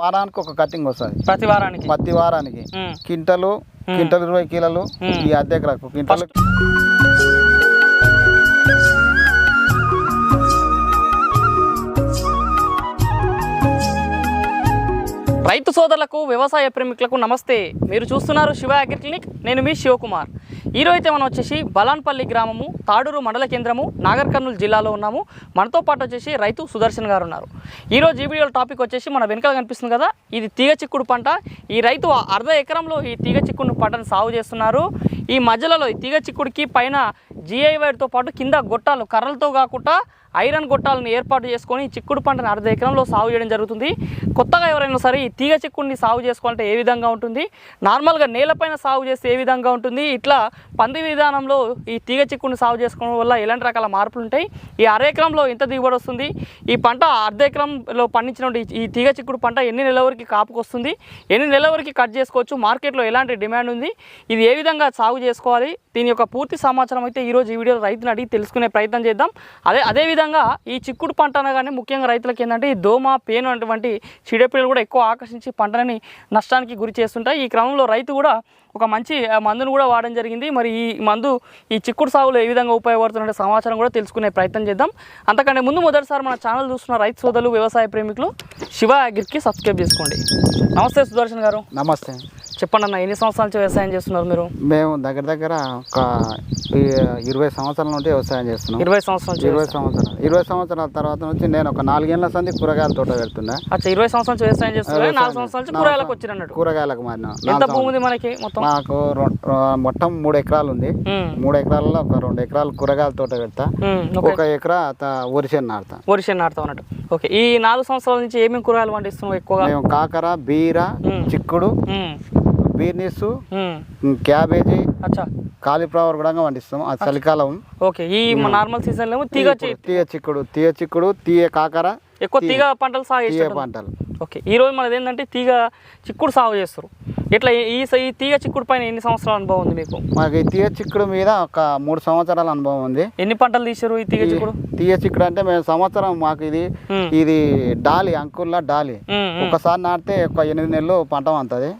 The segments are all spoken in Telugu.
వారానికి ఒక కటింగ్ వస్తుంది. ప్రతి వారానికి? ప్రతి వారానికి. కింటలు కింటలు ఇరవై కిలోలు. ఈ అద్దె ఎకరాకు. కింటలు రైతు సోదరులకు వ్యవసాయ ప్రేమికులకు నమస్తే. మీరు చూస్తున్నారు శివ అగ్రి క్లినిక్. నేను మీ శివకుమార్. ఈరోజు అయితే మనం వచ్చేసి బలాన్పల్లి గ్రామము తాడూరు మండల కేంద్రము నాగర్ కర్నూలు జిల్లాలో ఉన్నాము. మనతో పాటు వచ్చేసి రైతు సుదర్శన్ గారు ఉన్నారు. ఈరోజు ఈ వీడియోలో టాపిక్ వచ్చేసి మన వెనకాల కనిపిస్తుంది కదా ఇది తీగ చిక్కుడు పంట. ఈ రైతు అర్ధ ఎకరంలో ఈ తీగ చిక్కుడు పంటను సాగు చేస్తున్నారు. ఈ మధ్యలో ఈ తీగ చిక్కుడికి పైన జిఐ వైర్తో పాటు కింద గొట్టాలు కర్రలతో కాకుండా ఐరన్ గొట్టాలను ఏర్పాటు చేసుకొని చిక్కుడు పంటను అర్ధ ఎకరంలో సాగు చేయడం జరుగుతుంది. కొత్తగా ఎవరైనా సరే ఈ తీగ చిక్కుడిని సాగు చేసుకోవాలంటే ఏ విధంగా ఉంటుంది? నార్మల్గా నేలపైన సాగు చేస్తే ఏ విధంగా ఉంటుంది? ఇట్లా పంది విధానంలో ఈ తీగ చిక్కును సాగు చేసుకోవడం వల్ల ఎలాంటి రకాల మార్పులు ఉంటాయి? ఈ అర ఎకరంలో ఎంత దిగుబడి వస్తుంది? ఈ పంట అర్ధ ఎకరంలో పండించిన ఈ తీగ చిక్కుడు పంట ఎన్ని నెలల వరకు కాపుకొస్తుంది ఎన్ని నెలల వరకు కట్ చేసుకోవచ్చు? మార్కెట్లో ఎలాంటి డిమాండ్ ఉంది? ఇది ఏ విధంగా సాగు చేసుకోవాలి? దీని యొక్క పూర్తి సమాచారం అయితే ఈరోజు ఈ వీడియోలో రైతుని అడిగి తెలుసుకునే ప్రయత్నం చేద్దాం. అదే అదేవిధంగా ఈ చిక్కుడు పంట అనగానే ముఖ్యంగా రైతులకు ఏంటంటే ఈ దోమ పేను అటువంటి చీడపీడలు కూడా ఎక్కువ ఆకర్షించి పంటని నష్టానికి గురి చేస్తుంటాయి. ఈ క్రమంలో రైతు కూడా ఒక మంచి ఆ, మందును కూడా వాడడం జరిగింది. మరి ఈ మందు ఈ చిక్కుడు సాగులో ఏ విధంగా ఉపయోగపడుతున్న సమాచారం కూడా తెలుసుకునే ప్రయత్నం చేద్దాం. అంతకంటే ముందు మొదటిసారి మన ఛానల్ చూస్తున్న రైతు సోదరులు వ్యవసాయ ప్రేమికులు శివ అగ్రికి సబ్స్క్రైబ్ చేసుకోండి. నమస్తే సుదర్శన్ గారు. నమస్తే. చెప్పండి అన్న ఎన్ని సంవత్సరాల నుంచి వ్యవసాయం చేస్తున్నారు మీరు? మేము దగ్గర దగ్గర ఒక ఇరవై సంవత్సరాల నుండి వ్యవసాయం చేస్తున్నాం. ఇరవై సంవత్సరాల నుంచి ఇరవై సంవత్సరాలు ఇరవై సంవత్సరాల తర్వాత నుంచి నేను ఒక నాలుగేళ్ళ సంది కూరగాయల తోట పెడుతున్నా. అచ్చా ఇరవై సంవత్సరాల నుంచి వ్యవసాయం వ్యవసాయం నాలుగు సంవత్సరాల నుంచి కూరగాయలకు అన్నట్టు కూరగాయలకు మారిన ఎంత భూమి ఉంది మనకి మొత్తం? రొ- మొత్తం మూడు ఎకరాలు ఉంది. మూడు ఎకరాలలో ఒక రెండు ఎకరాలు కూరగాయల తోట పెడతా. ఒక ఎకరా వరిసేను నాటుతా. వరిష నాటుతాం అన్నట్టు. ఓకే ఈ నాలుగు సంవత్సరాల నుంచి ఏమేమి కూరగాయలు పండిస్తున్నావు ఎక్కువగా? మేము కాకర బీర. చిక్కుడు బీర్నీసు క్యాబేజీ అచ్చా. కాలీఫ్లవర్ కూడా పండిస్తాం. అది చలికాలం. ఓకే ఈ నార్మల్ సీజన్లో ఏమో తీగ చిక్కుడు. తీయ చిక్కుడు తీయ కాకర ఎక్కువ తీగ. పంటలు సాగు పంటలు. ఓకే. ఈ రోజు మనది ఏంటంటే తీగ చిక్కుడు సాగు చేస్తారు. ఇట్లా ఈ ఈ తీగ చిక్కుడు పైన ఎన్ని సంవత్సరాల అనుభవం ఉంది మీకు? మాకు ఈ తీయ చిక్కుడు మీద ఒక మూడు సంవత్సరాల అనుభవం ఉంది. ఎన్ని పంటలు తీసారు ఈ తీగ చిక్కుడు? తీయ చిక్కుడు అంటే మేము సంవత్సరం మాకు ఇది ఇది డాలి అంకుల్లా డాలి. ఒకసారి నాటితే ఒక ఎనిమిది నెలలు పంట అంతది.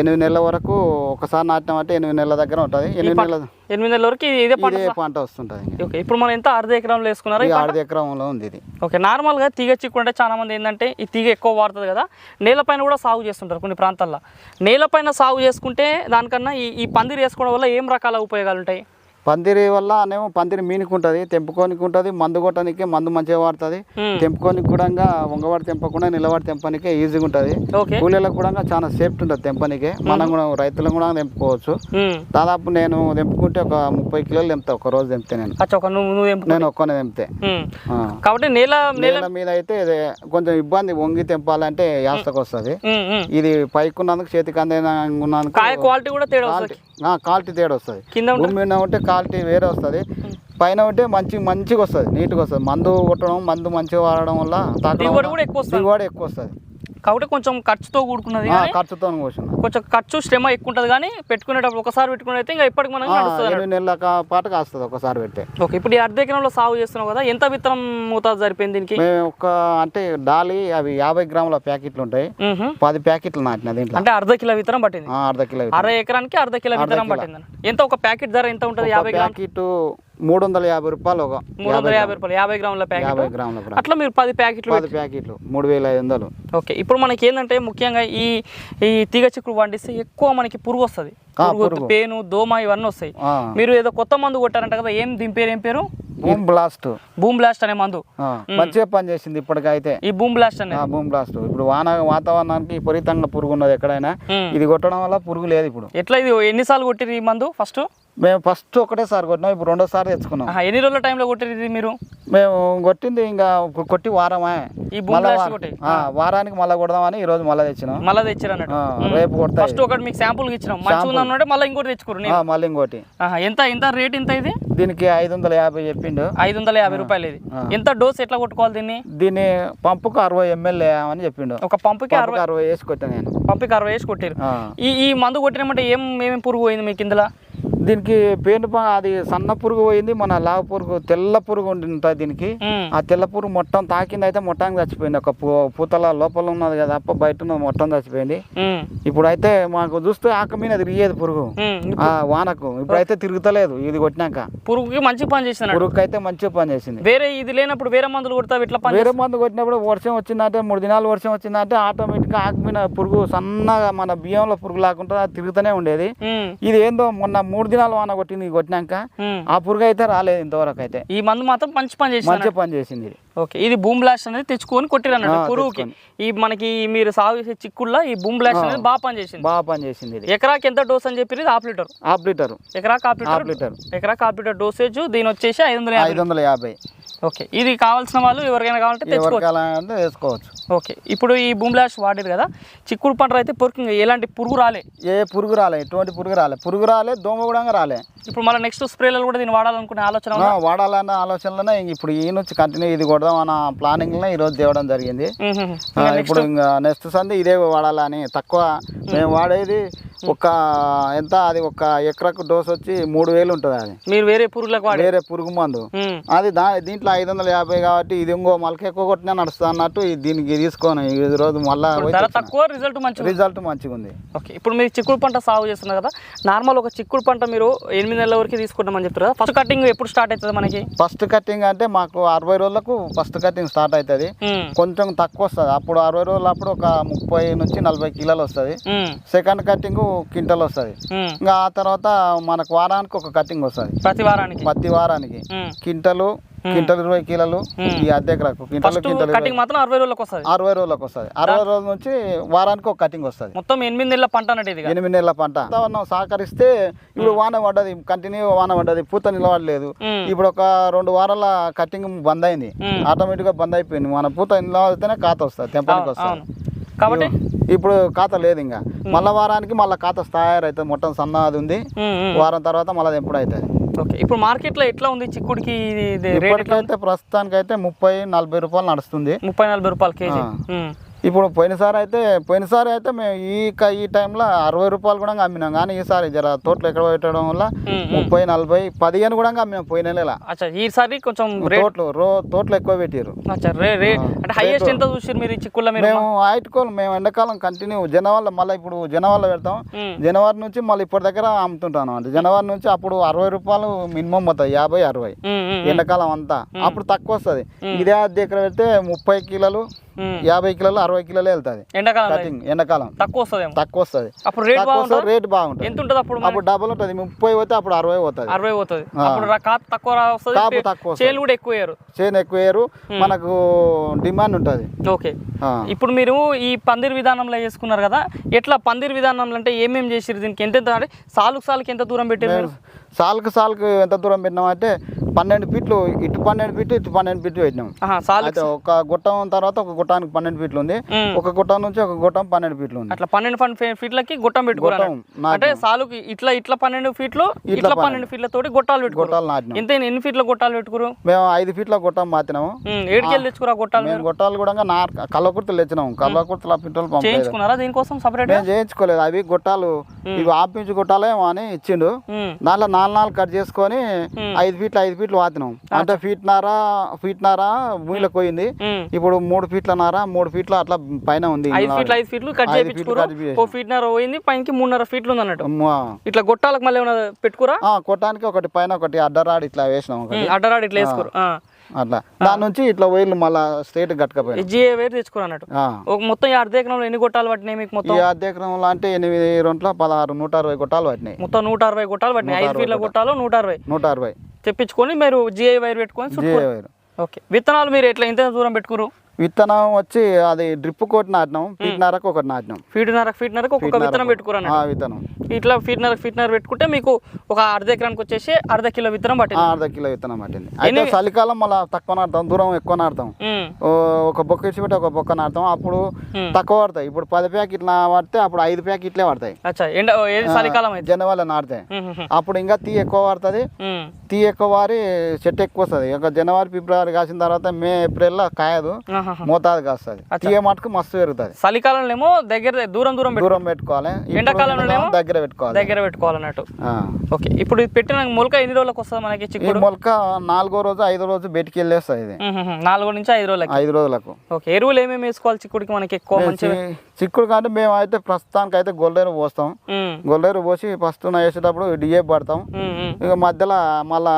ఎనిమిది నెలల వరకు ఒకసారి నాటినామంటే ఎనిమిది నెలల దగ్గర ఉంటుంది. ఎనిమిది నెలల ఎనిమిది నెలల వరకు ఇదే పంట పంట వస్తుంటుంది. ఓకే. ఇప్పుడు మనం ఎంత అర్ధ ఎకరంలో వేసుకున్నారా? ఆడది ఎకరంలో ఉంది ఇది. ఓకే. నార్మల్గా తీగ చిక్కుడు అంటే చాలా మంది ఏంటంటే ఈ తీగ ఎక్కువ వాడుతుంది కదా నేలపైన కూడా సాగు చేస్తుంటారు కొన్ని ప్రాంతాల్లో. నేలపైన సాగు చేసుకుంటే దానికన్నా ఈ ఈ పందిరి వేసుకోవడం వల్ల ఏం రకాల ఉపయోగాలు ఉంటాయి? పందిరి వల్ల అనేమో పందిరి మీనికి ఉంటుంది తెంపుకోనికి ఉంటుంది మందు కొట్టడానికి మందు మంచిగా వాడుతుంది. తెంపుకోనికి కూడా వంగవాడి తెంపకుండా నిలబడి తెంపనికే ఈజీగా ఉంటుంది. కూలీలకు కూడా చాలా సేఫ్టీ ఉంటుంది తెంపనికే. మనం కూడా రైతులను కూడా తెంపుకోవచ్చు. దాదాపు నేను తెంపుకుంటే ఒక ముప్పై కిలోలు తెంపుతా ఒక రోజు తెంపితే నేను. నేను ఒక్కనే తెంపితే. కాబట్టి నేల నేల మీద అయితే కొంచెం ఇబ్బంది వంగి తెంపాలంటే యాస్తకు వస్తుంది. ఇది పైకి ఉన్నందుకు చేతికి అందినందుకు కాయ క్వాలిటీ కూడా తేడా క్వాలిటీ తేడా వస్తుంది. కింద ఉంటే? భూమి మీద ఉంటే క్వాలిటీ వేరే వస్తుంది. పైన ఉంటే మంచి మంచిగా వస్తుంది నీట్గా వస్తుంది. మందు కొట్టడం మందు మంచిగా వాడడం వల్ల దిగుబడి ఎక్కువ వస్తుంది. కాబట్టి కొంచెం ఖర్చుతో కూడుకున్నది ఖర్చుతో కొంచెం ఖర్చు శ్రమ ఎక్కువ ఉంటుంది కానీ పెట్టుకునేటప్పుడు ఒకసారి పెట్టుకునేది ఇంకా ఇప్పటికి అన్నట్టు. ఎనిమిది నెలల పాటు కాస్తుంది ఒకసారి పెడితే. ఓకే ఇప్పుడు ఈ అర్ధ ఎకరంలో సాగు చేస్తున్నావు కదా ఎంత విత్తనం మోతాదు సరిపోయింది దీనికి? ఒక అంటే డాలి అవి యాభై గ్రాముల ప్యాకెట్లు ఉంటాయి. పది ప్యాకెట్లు నాటిన దీంట్లో. అంటే అర్ధ కిలో విత్తనం పట్టింది. అర్ధ కిలో అర ఎకరానికి అర్ధ కిలో విత్తనం పట్టింది. ఎంత ఒక ప్యాకెట్ ధర ఎంత ఉంటుంది యాభై గ్రామ్ ప్యాకెట్ మూడు వందల యాభై రూపాయలు ఒక మూడు వందల యాభై రూపాయలు. యాభై గ్రాముల ప్యాకెట్? యాభై గ్రాముల గ్రామ్ అట్లా మీరు పది ప్యాకెట్లు పది ప్యాకెట్లు మూడు వేల ఐదు వందలు. ఓకే ఇప్పుడు మనకి ఏంటంటే ముఖ్యంగా ఈ ఈ తీగ చిక్కుడు పండిస్తే ఎక్కువ మనకి పురుగు వస్తుంది. పేను దోమ ఇవన్నీ వస్తాయి. మీరు ఏదో కొత్త మందు కొట్టారంట కదా ఏం దీని పేరు ఏం పేరు? Boom blast. బూమ్ బ్లాస్ట్ అనే మందు. మంచిగా పని చేసింది ఇప్పటికైతే. ఈ బూమ్ బ్లాస్ట్ అనేది ఆ, బూమ్ బ్లాస్ట్. ఇప్పుడు వాన వాతావరణానికి విపరీతంగా పురుగు ఉన్నది ఎక్కడైనా. ఇది కొట్టడం వల్ల పురుగు లేదు ఇప్పుడు. ఎట్లా ఇది ఎన్నిసార్లు కొట్టిరు ఈ మందు ఫస్ట్? మేము ఫస్ట్ ఒకటేసారి కొట్టినాం ఇప్పుడు రెండోసారి తెచ్చుకున్నాం. ఎన్ని రోజుల టైంలో కొట్టిరు ఇది మీరు? మేము కొట్టింది ఇంకా ఇప్పుడు కొట్టి వారమే. ఈ మళ్ళా కొట్టి? ఆ, వారానికి మళ్ళీ కొడదామని ఈ రోజు మళ్ళీ తెచ్చినాం. మళ్ళీ తెచ్చారు అన్నట్టు? ఆ, రేపు ఫస్ట్ ఒకటి మీకు శాంపుల్ ఇచ్చినాం. మంచిగా ఉందన్నట్టు మళ్ళీ ఇంకోటి తెచ్చుకోరు మళ్ళీ ఇంకోటి. ఎంత ఎంత రేట్ ఎంత ఇది? దీనికి ఐదు వందల యాభై చెప్పిండు. ఐదు వందల యాభై రూపాయలు ఇది. ఆ. ఎంత డోస్ ఎట్లా కొట్టుకోవాలి దీన్ని? దీన్ని పంపుకు అరవై ఎంఎల్ అని చెప్పిండు. ఒక పంపుకి అరవై పంపుకి అరవై వేసి కొట్టా నేను. పంపుకి అరవై వేసి కొట్టారు ఆ. ఈ ఈ మందు కొట్టినామంటే ఏం ఏమేమి పురుగు పోయింది మీకు ఇందులో? దీనికి పేను అది సన్న పురుగు పోయింది మన లావ పురుగు తెల్ల పురుగు ఉంటుంది దీనికి. ఆ తెల్ల పురుగు మొత్తం తాకింది అయితే మొత్తానికి చచ్చిపోయింది. ఒక పూతల లోపల ఉన్నది కదా అప్ప బయట ఉన్నది మొత్తం చచ్చిపోయింది. ఇప్పుడు అయితే మాకు చూస్తే ఆక మీద తిరిగేది పురుగు. ఆ వానకు. ఇప్పుడైతే తిరుగుతలేదు ఇది కొట్టినాక. పురుగుకి మంచి పని చేసినాడు. పురుగుకి అయితే మంచిగా పని చేసింది. వేరే ఇది లేనప్పుడు వేరే మందులు కొడతావు ఇట్లా వేరే మందు కొట్టినప్పుడు వర్షం వచ్చిందంటే మూడు దినాలు వర్షం వచ్చిందంటే ఆటోమేటిక్గా ఆకు మీద పురుగు సన్నగా మన బియ్యంలో పురుగు లేకుండా తిరుగుతూనే ఉండేది. ఇది ఏందో మొన్న మూడు దినాలు వాన కొట్టింది కొట్టినాక. ఆ పురుగు అయితే రాలేదు ఇంతవరకు అయితే ఈ మందు మాత్రం మంచి పని చేసినాడు మంచిగా పని చేసింది ఓకే ఇది బూమ్ బ్లాస్ట్ అనేది తెచ్చుకొని కొట్టిరన్నట్టు పురుగుకి. ఈ మనకి మీరు సాగు చేసే చిక్కుల్లో ఈ బూమ్ బ్లాస్ట్ అనేది బాగా పని చేసింది. బాగా పని చేసింది ఎకరాకి ఎంత డోస్ అని చెప్పి హాఫ్ లీటర్. Half litre. ఎకరాకి హాఫ్ హాఫ్ లీటర్ లీటర్. ఎకరాకి హాఫ్ లీటర్ డోసేజ్ దీని వచ్చేసి ఐదు వందల యాభై. ఐదు వందల యాభై. ఓకే. ఇది కావాల్సిన వాళ్ళు ఎవరికైనా కావాలంటే తెచ్చుకోవచ్చు. వేసుకోవచ్చు. ఓకే. ఇప్పుడు ఈ బూమ్ బ్లాస్ట్ వాడారు కదా చిక్కుడు పంట అయితే పురుగు ఎలాంటి పురుగు రాలే? ఏ పురుగు రాలే ఎటువంటి పురుగు రాలే. పురుగు రాలే దోమ కూడా రాలే. ఇప్పుడు మళ్ళీ నెక్స్ట్ స్ప్రేలలో కూడా దీన్ని వాడాలనుకునే ఆలోచన? వాడాలన్న ఆలోచనలోనే ఇప్పుడు ఈ నుంచి కంటిన్యూ ఇది కొడదాం అన్న ప్లానింగ్లో ఈరోజు తేవడం జరిగింది. ఇప్పుడు ఇంకా నెక్స్ట్ సంది ఇదే వాడాలని తక్కువ. మేము. వాడేది ఒక ఎంత? అది ఒక ఎకరకు డోస్ వచ్చి మూడు వేలు ఉంటుంది అది. మీరు వేరే పురుగులకు వేరే పురుగు మందు. అది దా దీంట్లో ఐదు వందల యాభై కాబట్టి ఇది ఇంకో మళ్ళీ ఎక్కువ కొట్టినా నడుస్తుంది అన్నట్టు దీనికి తీసుకోను ఈ రోజు మళ్ళా తక్కువ రిజల్ట్ మంచిగా రిజల్ట్ మంచిగా ఉంది. ఓకే ఇప్పుడు మీరు చిక్కుడు పంట సాగు చేస్తున్నారు కదా నార్మల్ ఒక చిక్కుడు పంట మీరు ఎనిమిది నెలల వరకు తీసుకుంటామని చెప్తారు కదా ఫస్ట్ కటింగ్ ఎప్పుడు స్టార్ట్ అవుతుంది మనకి? ఫస్ట్ కటింగ్ అంటే మాకు అరవై రోజులకు ఫస్ట్ కటింగ్ స్టార్ట్ అవుతుంది. మ్మ్. కొంచెం తక్కువ వస్తుంది. అప్పుడు అరవై రోజులు అప్పుడు ఒక ముప్పై నుంచి నలభై కిలోలు వస్తుంది. సెకండ్ కటింగ్ క్వింటల్ వస్తుంది. మ్మ్. ఇంకా ఆ తర్వాత మనకు వారానికి ఒక కటింగ్ వస్తుంది. ప్రతి వారానికి? ప్రతి వారానికి. మ్మ్. క్వింటలు క్వింటల్ ఇరవై కిలోలు ఈ అద్దె ఎకరాకు క్వింటల్ క్వింటల్ కటింగ్ మాత్రం అరవై రోజులకు వస్తుంది. అరవై రోజులకు వస్తుంది. అరవై రోజుల నుంచి వారానికి ఒక కటింగ్ వస్తుంది. మొత్తం ఎనిమిది నెలల పంట అన్నట్టు ఇది ఎనిమిది నెలల పంట. వాతావరణం సహకరిస్తే ఇప్పుడు వాన పడ్డది కంటిన్యూ వాన పడ్డది పూత నిలబడలేదు. ఇప్పుడు ఒక రెండు వారాల కటింగ్ బంద్ అయింది. ఆటోమేటిక్గా బంద్ అయిపోయింది. మన పూత నిలబడితేనే ఖాతా వస్తుంది తెంపడానికి వస్తుంది. కాబట్టి ఇప్పుడు ఖాతా లేదు ఇంకా. మళ్ళా వారానికి మళ్ళీ ఖాతా తయారైతుంది. మొత్తం సన్న అది ఉంది. వారం తర్వాత మళ్ళీ ఎప్పుడు అవుతుంది ఓకే. ఇప్పుడు మార్కెట్లో ఎట్లా ఉంది చిక్కుడికి ఇప్పటికైతే ప్రస్తుతానికైతే ముప్పై నలభై రూపాయలు నడుస్తుంది. ముప్పై నలభై రూపాయలు కేజీ. ఇప్పుడు పోయినసారి అయితే పోయినసారి అయితే మేము ఈ ఈ టైంలో అరవై రూపాయలు కూడా అమ్మినాం. కానీ ఈసారి జర తోటలు ఎక్కడ పెట్టడం వల్ల. ముప్పై నలభై పదిహేను కూడా అమ్మినాం పోయిన నెల. ఈసారి కొంచెం తోటలు రో తోటలు ఎక్కువ పెట్టారు మేము ఆయిట్కోలు మేము ఎండాకాలం కంటిన్యూ జనవరిలో మళ్ళీ ఇప్పుడు జనవరిలో పెడతాం. జనవరి నుంచి మళ్ళీ ఇప్పటి దగ్గర అమ్ముతుంటాను అంటే జనవరి నుంచి అప్పుడు అరవై రూపాయలు మినిమం పోతాయి యాభై అరవై ఎండాకాలం అంతా. అప్పుడు తక్కువ వస్తుంది. ఇదే అద్దె ఎక్కడ పెడితే ముప్పై కిలోలు. యాభై కిలోలు అరవై కిలోలు వెళ్తుంది. ఎండాకాలం కటింగ్ ఎండాకాలం. తక్కువ వస్తుందేమో తక్కువ వస్తుంది అప్పుడు రేట్ బాగుంటుంది? వస్తుంది రేట్ బాగుంటుంది. ఎంత ఉంటుంది అప్పుడు? అప్పుడు డబుల్ ఉంటుంది. ముప్పై పోతే అప్పుడు అరవై పోతుంది. అరవై పోతుంది. అప్పుడు కాపు తక్కువ కాపు వస్తుంది తక్కువ వస్తుంది. చేలు కూడా ఎక్కువ వేయరు. చేను ఎక్కువ వేయరు. మనకు డిమాండ్ ఉంటుంది. ఓకే. ఇప్పుడు మీరు ఈ పందిరి విధానంలో చేసుకున్నారు కదా ఎట్లా పందిరి విధానంలో అంటే ఏమేమి చేసిరు దీనికి? ఎంత అంటే సాలుకు సాలుకి ఎంత దూరం పెట్టారు సాల్కు సాల్కు ఎంత దూరం పెట్టినామంటే పన్నెండు ఫీట్లు ఇటు పన్నెండు ఫీట్లు ఇటు పన్నెండు ఫీట్లు పెట్టినాం. అయితే ఒక గుట్టం తర్వాత ఒక గుట్టానికి పన్నెండు ఫీట్లు ఉంది. ఒక గుట్టం నుంచి ఒక గుట్టం పన్నెండు ఫీట్లు ఉంది. అట్లా పన్నెండు పన్నెండు ఫీట్లకి గుట్టం నాటినాం. అంటే సాలుకి ఇట్లా ఇట్లా పన్నెండు ఫీట్లు ఇట్లా పన్నెండు. ఫీట్ల తోటి గొట్టాలు పెట్టుకోరు గుట్టాలు నాటినాం. ఎంత ఎన్ని ఫీట్ల గొట్టాలు పెట్టుకురు? మేము ఐదు ఫీట్ల గుట్టం మాతినాము ఏడుకెళ్ళి తెచ్చుకురా గొట్టాలు మేము గుట్టాలు కూడా నా కళ్ళకుర్తలు తెచ్చినాం. కళ్ళకుర్తలు ఆ పిట్టలు పంపలేదు చేయించుకున్నారా దీనికోసం సపరేట్ చేయించుకోలేదు. అవి గుట్టాలు ఇవి ఆపించి గుట్టాలేమో అని ఇచ్చిండు. దాంట్లో నాలుగు నాలుగు కట్ చేసుకొని ఐదు ఫీట్లు ఐదు ఫీట్లు వాతినాం. అంటే ఫీట్ నారా ఫీట్ నారా భూమిలోకి పోయింది. ఇప్పుడు మూడు ఫీట్ల నారా మూడు ఫీట్ల అట్లా పైన ఉంది ఐదు ఫీట్లు ఐదు ఫీట్లు కట్ ఫీట్నర పోయింది పైకి మూడున్నర ఫీట్లు ఉంది అన్నట్టు. ఇట్లా గొట్టాలకు మళ్ళీ ఏమైనా పెట్టుకురా? ఆ, కొట్టానికి ఒకటి పైన ఒకటి అడ్డరాడు ఇట్లా వేసినాం అడ్డరాడు ఇట్లా వేసుకోరు. అట్లా. దాని నుంచి ఇట్లా వైర్లు మళ్ళా స్ట్రేట్ కట్టుకపోయినాం. జిఏ వేరు తెచ్చుకోరు అన్నట్టు? మొత్తం ఈ అర్ధేకరంలో ఎన్ని గొట్టాలు పట్టినాయి మీకు ఈ మొత్తం అధ్యక్రమంలో అంటే ఎనిమిది రెండులో పదహారు నూట అరవై కొట్టాలు పట్టినాయి. మొత్తం నూట అరవై గొట్టాలు పట్టినాయి. ఐదు ఫీట్ల గొట్టాలు. నూట అరవై. నూట అరవై. తెప్పించుకొని మీరు జిఐ వైర్ పెట్టుకొని జే చుట్టుకోరు వైర్. ఓకే. విత్తనాలు మీరు ఎట్లా ఎంత దూరం పెట్టుకురు విత్తనం వచ్చి అది డ్రిప్ కోటి నాటినాం ఫీట్నరకు ఒకటి నాటినాం. ఫీట్నర ఫీట్నరకు ఒక్కొక్క విత్తనం ఆ విత్తనం. ఇట్లా ఫీట్నర ఫీట్నర పెట్టుకుంటే మీకు ఒక అర్ధ ఎకరానికి వచ్చేసి అర్ధ కిలో విత్తనం పట్టింది. అర్ధ కిలో విత్తనం పట్టింది. అయితే చలికాలం మళ్ళీ తక్కువ నాటుతాం దూరం ఎక్కువ ఓ, ఒక బొక్క ఇచ్చిపెట్టి ఒక బొక్క నాటుతాం. అప్పుడు. తక్కువ పడతాయి. ఇప్పుడు పది ప్యాకెట్లు పడితే అప్పుడు ఐదు ప్యాకెట్లే పడతాయి. అచ్చా ఎండ ఏది చలికాలం జనవరి ఉమ్, అప్పుడు ఇంకా తీ ఎక్కువ పడుతుంది. తీ ఎక్కువ వారి చెట్టు ఎక్కువ వస్తుంది. ఒక జనవరి ఫిబ్రవరి కాసిన తర్వాత మే ఏప్రిల్లో కాయదు. మోతాదుగా వస్తుంది తీయ మటుకు మస్తు పెరుగుతుంది. చలికాలంలో ఏమో దగ్గర దూరం దూరం దూరం పెట్టుకోవాలి. ఎండాకాలంలో ఏమో దగ్గర పెట్టుకోవాలి. దగ్గర పెట్టుకోవాలన్నట్టు. ఓకే ఇప్పుడు ఇది పెట్టిన మొలక ఎన్ని రోజులకు వస్తుంది మనకి చిక్కుడు? మొలక నాలుగో రోజు ఐదో రోజు బయటికి వెళ్ళేస్తుంది ఇది. నాలుగు నుంచి ఐదు రోజులకి. ఐదు రోజులకు. ఓకే ఎరువులు ఏమేమి వేసుకోవాలి చిక్కుడికి మనకి ఎక్కువ మంచి చిక్కుడు కంటే మేము అయితే ప్రస్తుతానికి అయితే గొల్లేరు పోస్తాం. గొల్లేరు పోసి ఫస్ట్ వేసేటప్పుడు డిఏ పడతాం. ఇక మధ్యలో మళ్ళా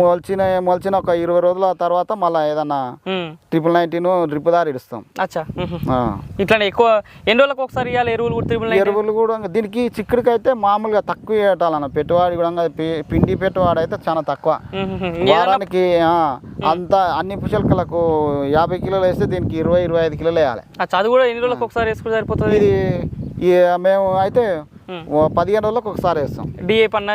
మొలిచిన మొలిచిన ఒక ఇరవై రోజుల తర్వాత మళ్ళీ ఏదన్నా. ట్రిపుల్ నైన్టీన్ డ్రిప్ దారి ఇడుస్తాం. అచ్చా. ఇట్లానే ఎక్కువ ఎన్ని రోజులకు ఒకసారి ఇవ్వాలి ఎరువులు కూడా ఎరువులు కూడా దీనికి చిక్కుడికి అయితే మామూలుగా తక్కువ పెట్టాలన్న పెట్టుబడి కూడా పిండి పెట్టుబడి అయితే చాలా తక్కువ. వారానికి అంత అన్ని పుషల్కలకు యాభై కిలోలు వేస్తే దీనికి ఇరవై ఇరవై ఐదు కిలోలు వేయాలి. అది కూడా ఎన్ని రోజులకు ఒకసారి వేసుకుంటే సరిపోతుంది? ఇది మేము అయితే పదిహేను రోజులకు ఒకసారి వేస్తాం. డిఏ పన్నా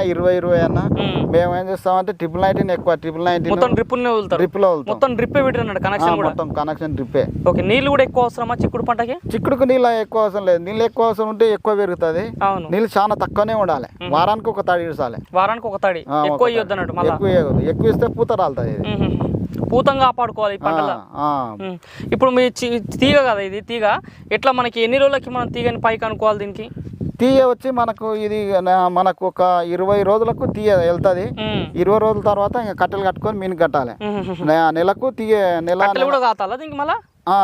ఇరవై ఇరవై అన్న. మ్మ్. ఏం చేస్తామంటే ట్రిపుల్ నైన్టీన్ ఎక్కువ ట్రిపుల్ నైన్టీన్ మొత్తం డ్రిప్పుల్నే వదులుతారు. డ్రిప్లో వెళ్తాం మొత్తం డ్రిప్పే కనెక్షన్ కూడా. మొత్తం కనెక్షన్ డ్రిప్పే. ఓకే నీళ్ళు కూడా ఎక్కువ అవసరమా చిక్కుడు పంటకి? చిక్కుడుకు నీళ్ళు ఎక్కువ అవసరం లేదు. నీళ్ళు ఎక్కువ అవసరం ఉంటే ఎక్కువ పెరుగుతుంది. అవును. నీళ్ళు చాలా తక్కువనే ఉండాలి. వారానికి ఒక తడి ఇడాలి వారానికి ఒక తడి. ఎక్కువ ఇవ్వద్దు అన్నట్టు ఎక్కువ. ఎక్కువ ఇస్తే పూత రాలుతుంది ఇది. పూతం కాపాడుకోవాలి పంటలో. ఇప్పుడు మీ తీగ కదా ఇది తీగ. ఎట్లా మనకి ఎన్ని రోజులకి మనం తీగని పైకి అనుకోవాలి దీనికి? తీయ వచ్చి మనకు ఇది మనకు ఒక ఇరవై రోజులకు తీయ వెళ్తుంది. ఇరవై రోజుల తర్వాత ఇంకా కట్టెలు కట్టుకొని మీను కట్టాలి. నెలకు తీయ నెల కూడా కాతాలా దీనికి మళ్ళా?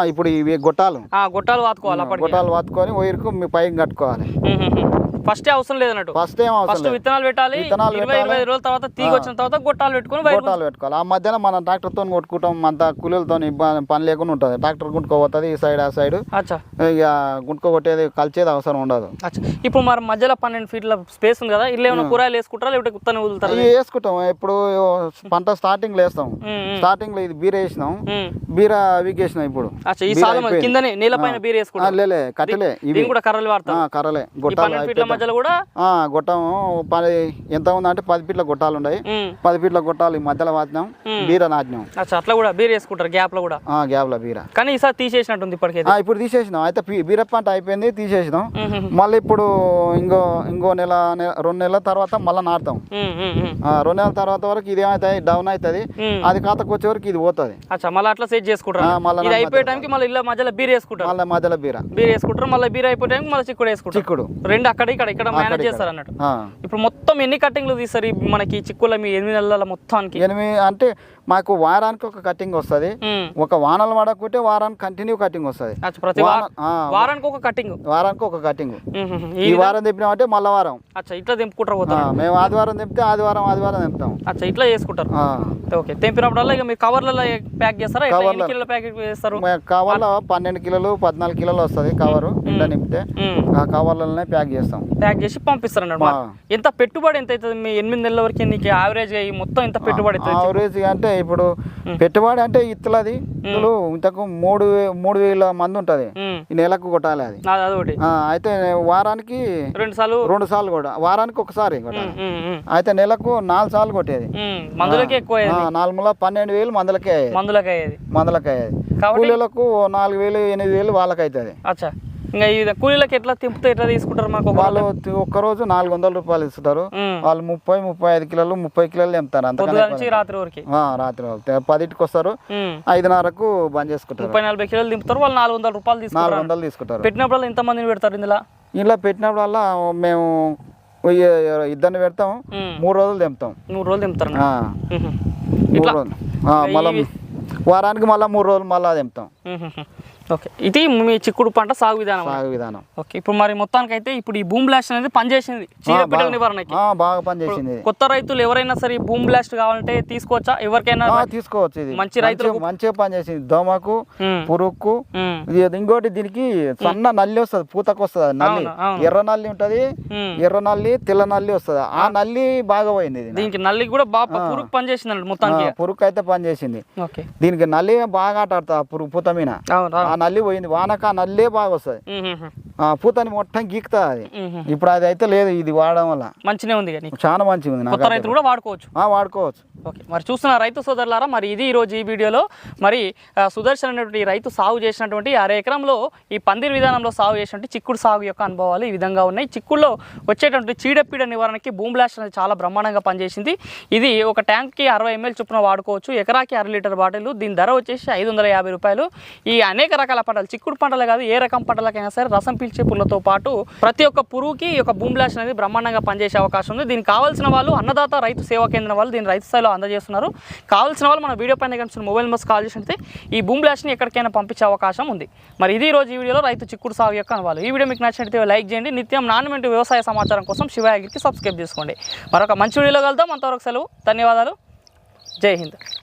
ఇప్పుడు ఇవి గొట్టాలు. ఆ, గొట్టాలు వాతుకోవాలి గొట్టాలు పట్టుకొని వైరుకు మీ పైకి కట్టుకోవాలి. ఫస్ట్ అవసరం లేదన్నట్టు ఫస్ట్ ఏం అవసరం ఫస్ట్ లేదు. విత్తనాలు పెట్టాలి విత్తనాలు ఇరవై ఇరవై ఐదు రోజుల తర్వాత తీగ వచ్చిన తర్వాత గొట్టాలు పెట్టుకొని గొట్టాలు పెట్టుకోవాలి. ఆ మధ్యన మనం ట్రాక్టర్తో కొట్టుకుంటాం అంత కూలీలతో పని లేకుండా ఉంటుంది. ట్రాక్టర్ గుంటుకోపోతుంది ఈ సైడ్ ఆ సైడ్ అచ్చా. ఇక గుంటుకోగొట్టేది కలిసేది అవసరం ఉండదు. అచ్చా. ఇప్పుడు మరి మధ్యలో పన్నెండు ఫీట్ల స్పేస్ ఉంది కదా ఇల్లు ఏమైనా కూరగాయలు వేసుకుంటారా లేకపోతే కుత్తనే వదులుతారా? ఇవి వేసుకుంటాం. ఇప్పుడు పంట స్టార్టింగ్లో వేస్తాం. స్టార్టింగ్లో ఇది బీర వేసినాం. బీర వీకేసినాం ఇప్పుడు. అచ్చా ఈ బీర సాలు అయిపోయింది. కిందనే నీళ్ళ పైన బీర్ ఆ, వేసుకుంటారు లేలే కట్టెలే ఇవి. దీనికి కూడా కర్రలు ఆ, వాడతారు కర్రలే. ఈ గొట్టాలు పన్నెండు ఫీట్ల అయిపోయి- మధ్యలో కూడా? గొట్టం పది ఎంత ఉందంటే పది ఫీట్ల గొట్టాలు ఉన్నాయి. పది ఫీట్ల గొట్టాలు ఈ మధ్యలో వాటినాం బీర నాటినాం అచ్చా అట్లా కూడా బీర్ వేసుకుంటారు గ్యాప్లో కూడా? ఆ, గ్యాప్లో బీర. కానీ ఈసారి తీసేసినట్టుంది ఇప్పటికైతే. ఆ, ఇప్పుడు తీసేసినాం. అయితే బీర పంట అయిపోయింది తీసేసినాం. మళ్ళీ ఇప్పుడు ఇంకో ఇంకో నెల రెండు నెలల తర్వాత మళ్ళీ నాటుతాం. రెండు నెలల తర్వాత వరకు ఇది ఏమవుతుంది డౌన్ అవుతుంది. అది ఖాతాకు వచ్చే వరకు ఇది పోతుంది. అచ్చా మళ్ళీ అట్లా సెట్ చేసుకుంటారు. మళ్ళా అయిపోయే టైంకి మళ్ళీ ఇళ్ళ మధ్యలో బీర్ వేసుకుంటారు. మళ్ళీ మధ్యలో బీర. బీర్ వేసుకుంటారు మళ్ళీ బీర్ అయిపోయే టైంకి మళ్ళీ చిక్కుడు వేసుకుంటారు. చిక్కుడు. రెండు అక్కడ ఇక్కడ ఇక్కడ. మేనేజ్ చేస్తారు అన్నట్టు. ఇప్పుడు మొత్తం ఎన్ని కట్టింగ్లు తీస్తారు మనకి చిక్కుల మీ ఎనిమిది నెలల మొత్తానికి? ఎనిమిది అంటే మాకు వారానికి ఒక కటింగ్ వస్తుంది. ఒక వానలు పడకుంటే వారానికి కంటిన్యూ కటింగ్ వస్తుంది. వారానికి ఒక కటింగ్ వారానికి ఒక కటింగ్ ఈ వారం తెప్పినామంటే మళ్ళా వారం. అచ్చా ఇట్లా తెంపుకుంటారు మేము ఆదివారం తెప్పితే ఆదివారం ఆదివారం తెంపుతాం. అచ్చా ఇట్లా చేసుకుంటారు. ఓకే తెంపినప్పుడల్లా ఇక మీరు కవర్లలో ప్యాక్ చేస్తారా. కిలోల ప్యాకెట్ చేస్తారు? కవర్లో పన్నెండు కిలోలు పద్నాలుగు కిలోలు వస్తుంది కవరు ఇంట నింపితే. ఆ కవర్లనే ప్యాక్ చేస్తాం. ప్యాక్ చేసి పంపిస్తారు అన్నమాట. ఎంత పెట్టుబడి ఎంత అవుతుంది? మీ ఎనిమిది నెలల వరకు నీకు యావరేజ్ మొత్తం ఎంత పెట్టుబడి అవుతుంది? యావరేజ్ అంటే ఇప్పుడు పెట్టుబడి అంటే ఇత్తులది. ఇత్తులు ఇంతకు మూడు మూడు వేల మంది ఉంటుంది. ఈ నెలకు కొట్టాలి అది. అయితే వారానికి రెండు సార్లు? రెండు సార్లు కూడా వారానికి ఒకసారి కొట్టాలి. అయితే నెలకు నాలుగు సార్లు కొట్టేది. మందులకే ఎక్కువ నాలుగు మూల పన్నెండు వేలు మందులకే మందులకే మందులకే కూలీలకు నాలుగు వేలు ఎనిమిది వేలు వాళ్ళకి అవుతుంది ఇంకా ఇది కూలీలకి ఎట్లా తింపితే ఎట్లా తీసుకుంటారు మాకు వాళ్ళు తి- ఒక్కరోజు నాలుగు వందల రూపాయలు ఇస్తారు. వాళ్ళు ముప్పై ముప్పై ఐదు కిలోలు ముప్పై కిలోలు ఎక్కువ నుంచి రాత్రి వరకు? రాత్రి. పదింటికి వస్తారు. ఐదున్నరకు బంద్ చేసుకుంటారు. ముప్పై నలభై కిలోలు దింపుతారు వాళ్ళు నాలుగు వందల రూపాయలు నాలుగు తీసుకుంటారు. వందలు తీసుకుంటారు. పెట్టినప్పుడు ఎంత మందిని పెడతారు ఇందులో? ఇలా పెట్టినప్పుడల్లా మేము ఇద్దరిని పెడతాం. మూడు రోజులు తెంపుతాం నూరు రోజులు దింపుతారు. మూడు రోజులు. మళ్ళా వారానికి మళ్ళీ మూడు రోజులు మళ్ళీ తెంపుతాం మ్మ్. ఓకే. ఇది మీ చిక్కుడు పంట సాగు విధానం. సాగు విధానం. ఓకే. ఇప్పుడు మరి మొత్తానికి అయితే ఇప్పుడు ఈ భూమి బ్లాస్ట్ అనేది పనిచేసింది. చీడపీడల నివారణకి. బాగా పనిచేసింది. కొత్త రైతులు ఎవరైనా సరే ఈ భూమి బ్లాస్ట్ కావాలంటే తీసుకోవచ్చా? ఎవరికైనా తీసుకోవచ్చు ఇది. మంచి రైతులకు- మంచిగా- పనిచేసింది. దోమకు. పురుగుకు ఇంకోటి దీనికి సన్న నల్లి వస్తుంది పూతకు వస్తుంది నల్లి. ఎర్ర నల్లి ఉంటది. ఎర్ర నల్లి తెల్ల నల్లి వస్తుంది. ఆ నల్లి బాగా పోయింది దీనికి నల్లికి కూడా బాగా పురుగు పనిచేసింది మొత్తానికి. పురుగు అయితే పనిచేసింది. దీనికి నల్లి బాగా ఆట ఆడుతుంది ఆ పురుగు పూత మీద. నల్లి పోయింది వానక నల్లే బాగా వస్తుంది. పూతని మొత్తం గీకుతా అది. ఇప్పుడు అది అయితే లేదు ఇది వాడడం వల్ల. మంచినే ఉంది చాలా మంచిగా ఉంది వాడుకోవచ్చు. ఆ, వాడుకోవచ్చు. ఓకే. మరి చూస్తున్న రైతు సోదరులారా మరి ఇది ఈరోజు ఈ వీడియోలో మరి సుదర్శన్ అనేటువంటి రైతు సాగు చేసినటువంటి అర ఎకరంలో ఈ పందిరి విధానంలో సాగు చేసినటువంటి చిక్కుడు సాగు యొక్క అనుభవాలు ఈ విధంగా ఉన్నాయి. చిక్కుడులో వచ్చేటువంటి చీడపీడ నివారణకి బూమ్ బ్లాస్ట్ అనేది చాలా బ్రహ్మాండంగా పనిచేసింది. ఇది ఒక ట్యాంక్కి అరవై ఎంఎల్ చొప్పున వాడుకోవచ్చు. ఎకరాకి అర లీటర్ బాటిల్ దీని ధర వచ్చేసి ఐదు వందల యాభై రూపాయలు. ఈ అనేక రకాల పంటలు చిక్కుడు పంటలు కాదు ఏ రకం పంటలకైనా సరే రసం పీల్చే పుల్లతో పాటు ప్రతి ఒక్క పురుగుకి ఈ యొక్క బూమ్ బ్లాస్ట్ అనేది బ్రహ్మాండంగా పనిచేసే అవకాశం ఉంది. దీనికి కావాల్సిన వాళ్ళు అన్నదాత రైతు సేవా కేంద్రం వాళ్ళు దీని రైతు స్థాయిలో అందజేస్తున్నారు. కావాల్సిన వాళ్ళు మన వీడియో పైన కనిపిస్తున్న మొబైల్ నెంబర్స్ కాల్ చేసినట్టే ఈ బూమ్ బ్లాస్ట్ని ఎక్కడికైనా పంపించే అవకాశం ఉంది. మరి ఇది రోజు ఈ వీడియోలో రైతు చిక్కుడు సాగు యొక్క అనుభవాలు. ఈ వీడియో మీకు నచ్చినట్లయితే లైక్ చేయండి. నిత్యం నాణ్యమైన వ్యవసాయ సమాచారం కోసం శివాగిరికి సబ్స్క్రైబ్ చేసుకోండి. మరొక మంచి వీడియోలో కలుద్దాం. అంతవరకు సెలవు. ధన్యవాదాలు. జై హింద్.